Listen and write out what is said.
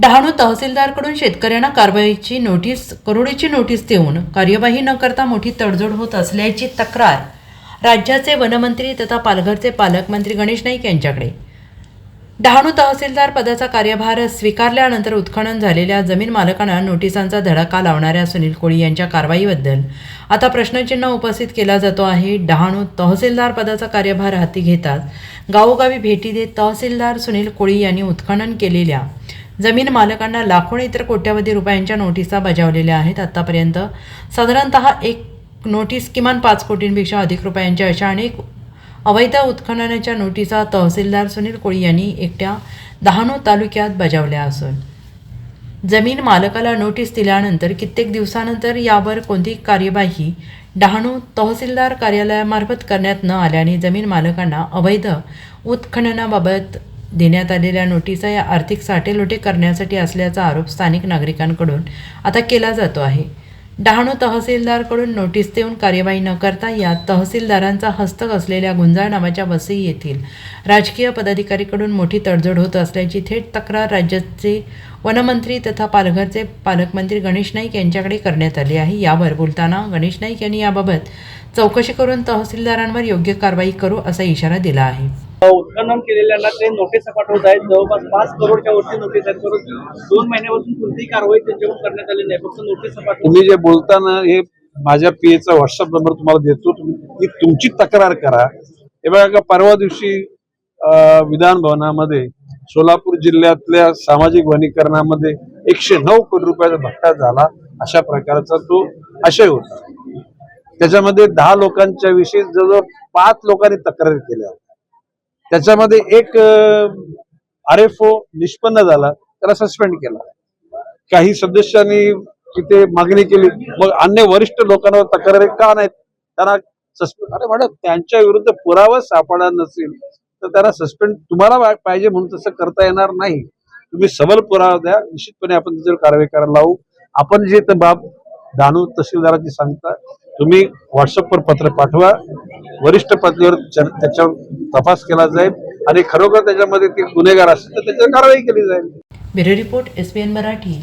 डहाणू तहसीलदारकडून शेतकऱ्यांना कारवाईची notice करोडीची notice देऊन कार्यवाही न करता मोठी तडजोड होत असल्याची तक्रार राज्याचे वनमंत्री तथा पालघरचे पालकमंत्री गणेश नाईक यांच्याकडे. डहाणू तहसीलदार पदाचा कार्यभार स्वीकारल्यानंतर उत्खनन झालेल्या जमीन मालकांना नोटिसांचा धडाका लावणाऱ्या सुनील कोळी यांच्या कारवाईबद्दल आता प्रश्नचिन्ह उपस्थित केला जातो आहे. डहाणू तहसीलदार पदाचा कार्यभार हाती घेतात गावोगावी भेटी देत तहसीलदार सुनील कोळी यांनी उत्खनन केलेल्या जमीन मालकांना लाखो इतर कोट्यवधी रुपयांच्या नोटिसा बजावलेल्या आहेत. आत्तापर्यंत साधारणतः एक नोटीस किमान पाच कोटींपेक्षा अधिक रुपयांच्या अशा अनेक अवैध उत्खननाच्या नोटिसा तहसीलदार सुनील कोळी यांनी एकट्या डहाणू तालुक्यात बजावल्या असून. जमीन मालकाला नोटीस दिल्यानंतर कित्येक दिवसानंतर यावर कोणती कार्यवाही डहाणू तहसीलदार कार्यालयामार्फत करण्यात न आल्याने जमीन मालकांना अवैध उत्खननाबाबत देण्यात आलेल्या नोटिसा या आर्थिक साठेलोटे करण्यासाठी असल्याचा आरोप स्थानिक नागरिकांकडून आता केला जातो आहे. डहाणू तहसीलदारकडून नोटीस देऊन कार्यवाही न करता या तहसीलदारांचा हस्तक असलेल्या गुंजाळ नावाच्या वसई येथील राजकीय पदाधिकारीकडून मोठी तडजोड होत असल्याची थेट तक्रार राज्याचे वनमंत्री तथा पालघरचे पालकमंत्री गणेश नाईक यांच्याकडे करण्यात आली आहे. यावर बोलताना गणेश नाईक यांनी याबाबत चौकशी करून तहसीलदारांवर योग्य कारवाई करू असा इशारा दिला आहे. उत्खनन केलेल्यांना ते नोटीस पाठवत आहेत. जवळपास पाच करोडच्या वरती नोटीस आहेत. परंतु दोन महिन्यापासून कोणतीही कारवाई त्यांच्यावर करण्यात आली नाही. फक्त नोटीस पाठवून तुम्ही जे बोलताना हे माझ्या पीएचा व्हॉट्सअप नंबर तुम्हाला देतो. तुम्ही तुमची तक्रार करा. हे बघा परवा दिवशी विधान भवनामध्ये सोलापूर जिल्ह्यातल्या सामाजिक वनीकरणामध्ये एकशे नऊ कोटी रुपयाचा भट्टा झाला अशा प्रकारचा तो आशय होता. त्याच्यामध्ये दहा लोकांच्या विषयी जवळजवळ पाच लोकांनी तक्रारी केल्या त्याच्यामध्ये एक आर एफ ओ निष्पन्न झाला त्याला सस्पेंड केला. काही सदस्यांनी तिथे मागणी केली. मग अन्य वरिष्ठ लोकांवर तक्रारी का नाहीत? त्यांना सस्पेंड अरे मॅडम त्यांच्या विरुद्ध पुरावा सापडा नसेल तर त्यांना सस्पेंड तुम्हाला पाहिजे म्हणून तसं करता येणार नाही. तुम्ही सबल पुरावा द्या. निश्चितपणे आपण त्याच्यावर कारवाई करायला लावू. आपण जे बाब दानू तहसीलदाराची सांगता तुम्ही व्हॉट्सअपवर पत्र पाठवा. वरिष्ठ पातळीवर त्याच्यावर तपास केला जाईल आणि खरोखर त्याच्यामध्ये ते गुन्हेगार असतील तर त्याच्यावर कारवाई केली जाईल. Bureau report S N Marathi.